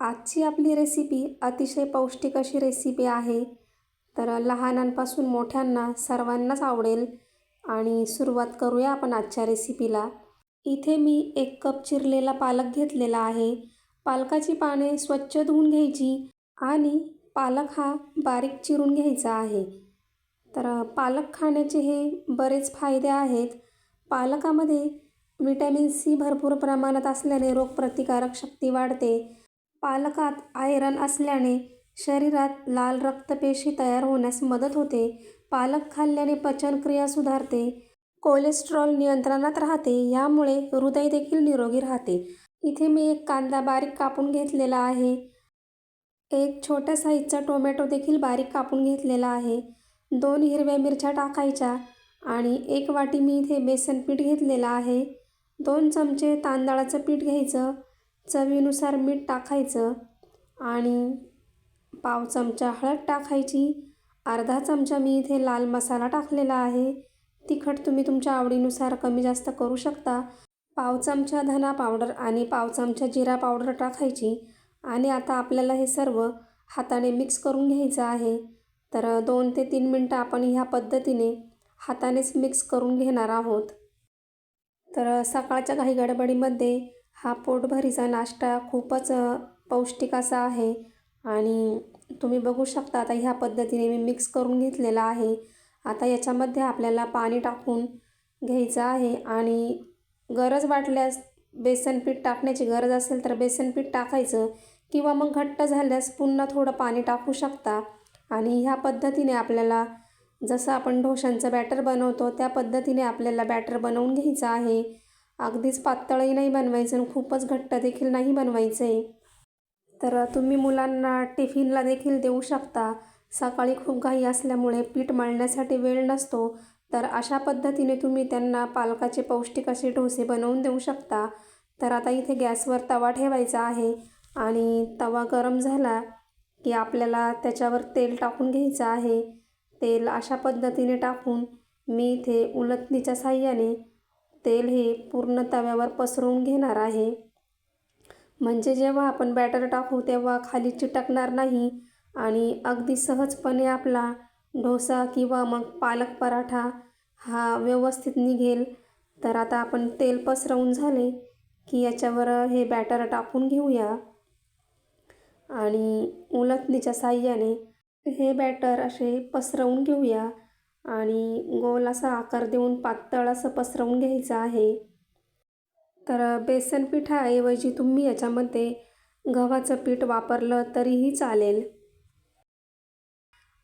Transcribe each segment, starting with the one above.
आजची आपली रेसिपी अतिशय पौष्टिक अशी रेसिपी आहे. तर लहानांपासून मोठ्यांना सर्वांनाच आवडेल. आणि सुरुवात करूया आपण आजच्या रेसिपीला इथे मी एक कप चिरलेला पालक घेतलेला आहे. पालकाची पाने स्वच्छ धुवून घ्यायची आणि पालक हा बारीक चिरून घ्यायचा आहे. तर पालक खाण्याचे हे बरेच फायदे आहेत. पालकामध्ये विटॅमिन सी भरपूर प्रमाणात असल्याने रोगप्रतिकारक शक्ती वाढते. पालकात आयरन असल्याने शरीरात लाल रक्तपेशी तयार होण्यास मदत होते. पालक खाल्ल्याने पचनक्रिया सुधारते. कोलेस्ट्रॉल नियंत्रणात राहते यामुळे हृदय देखील निरोगी राहते. इथे मी एक कांदा बारीक कापून घेतलेला आहे. एक छोट्या साईजचा टोमॅटो देखील बारीक कापून घेतलेला आहे. दोन हिरव्या मिरच्या टाकायच्या आणि एक वाटी मी इथे बेसन पीठ घेतलेलं आहे. दोन चमचे तांदळाचं पीठ घ्यायचं. चवीनुसार मीठ टाकायचं आणि पाव चमचा हळद टाकायची. अर्धा चमचा मी इथे लाल मसाला टाकलेला आहे. तिखट तुम्ही तुमच्या आवडीनुसार कमी जास्त करू शकता. पाव चमचा धना पावडर आणि पाव चमचा जिरा पावडर टाकायची. आणि आता आपल्याला हे सर्व हाताने मिक्स करून घ्यायचं आहे. तर दोन ते तीन मिनटं आपण ह्या पद्धतीने हातानेच मिक्स करून घेणार आहोत. तर सकाळच्या घाई गडबडीमध्ये हा पोटभरीचा नाश्ता खूपच पौष्टिक असा आहे. आणि तुम्ही बघू शकता आता ह्या पद्धतीने मी मिक्स करून घेतलेला आहे. आता याच्यामध्ये आपल्याला पाणी टाकून घ्यायचं आहे आणि गरज वाटल्यास बेसन पीठ टाकण्याची गरज असेल तर बेसन पीठ टाकायचं किंवा मग घट्ट झाल्यास पुन्हा थोडं पाणी टाकू शकता. आणि ह्या पद्धतीने आपल्याला जसं आपण ढोशांचं बॅटर बनवतो त्या पद्धतीने आपल्याला बॅटर बनवून घ्यायचं आहे. अगदीच पातळही नाही बनवायचं आणि खूपच घट्ट देखील नाही बनवायचं आहे तर तुम्ही मुलांना टिफिनला देखील देऊ शकता. सकाळी खूप घाई असल्यामुळे पीठ मळण्यासाठी वेळ नसतो. तर अशा पद्धतीने तुम्ही त्यांना पालकाचे पौष्टिक असे डोसे बनवून देऊ शकता. तर आता इथे गॅसवर तवा ठेवायचा आहे आणि तवा गरम झाला की आपल्याला त्याच्यावर तेल टाकून घ्यायचं आहे. तेल अशा पद्धतीने टाकून मी इथे उलटणीच्या साह्याने तेल हे पूर्ण तव्यावर पसरवून घेणार आहे. म्हणजे जेव्हा आपण बॅटर टाकू तेव्हा खाली चिटकणार नाही आणि अगदी सहजपणे आपला डोसा किंवा मग पालक पराठा हा व्यवस्थित निघेल. तर आता आपण तेल पसरवून झाले की याच्यावर हे बॅटर टाकून घेऊया. आणि उलथणीच्या साह्याने हे बॅटर असे पसरवून घेऊया. आणि गोल असा आकार देऊन पातळ असं पसरवून घ्यायचं आहे. तर बेसन पिठाऐवजी तुम्ही याच्यामध्ये गव्हाचं पीठ वापरलं तरीही चालेल.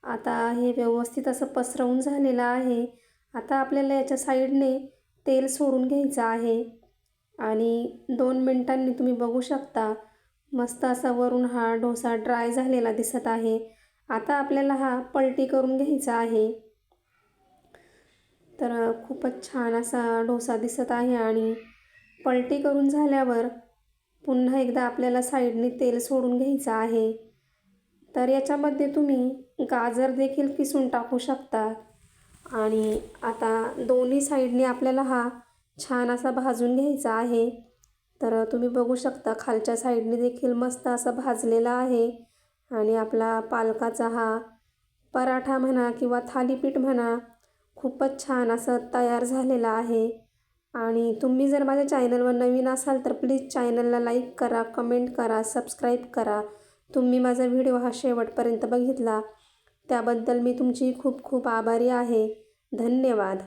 आता हे व्यवस्थित असं पसरवून झालेलं आहे. आता आपल्याला याच्या साईडने तेल सोडून घ्यायचं आहे. आणि दोन मिनटांनी तुम्ही बघू शकता मस्त असा वरून हा डोसा ड्राय झालेला दिसत आहे. आता आपल्याला हा पलटी करून घ्यायचा आहे. तर खूपच छान असा डोसा दिसत आहे आणि पलटी करून झाल्यावर पुन्हा एकदा आपल्याला साईडने तेल सोडून घ्यायचं आहे. तर याच्यामध्ये तुम्ही गाजर देखील किसून टाकू शकता. आणि आता दोन्ही साईडने आपल्याला हा छान असा भाजून घ्यायचा आहे. तर तुम्ही बघू शकता खालच्या साईडने देखील मस्त असा भाजलेला आहे. आणि आपला पालकाचा हा पराठा म्हणा किंवा थालीपीठ म्हणा खूपच छान असं तयार झालेलं आहे. आणि तुम्ही जर माझ्या चॅनलवर नवीन असाल तर प्लीज चॅनलला लाईक करा कमेंट करा सबस्क्राईब करा. तुम्ही माझा व्हिडिओ हा शेवटपर्यंत बघितला. त्याबद्दल मी तुमची खूप खूप आभारी आहे. धन्यवाद.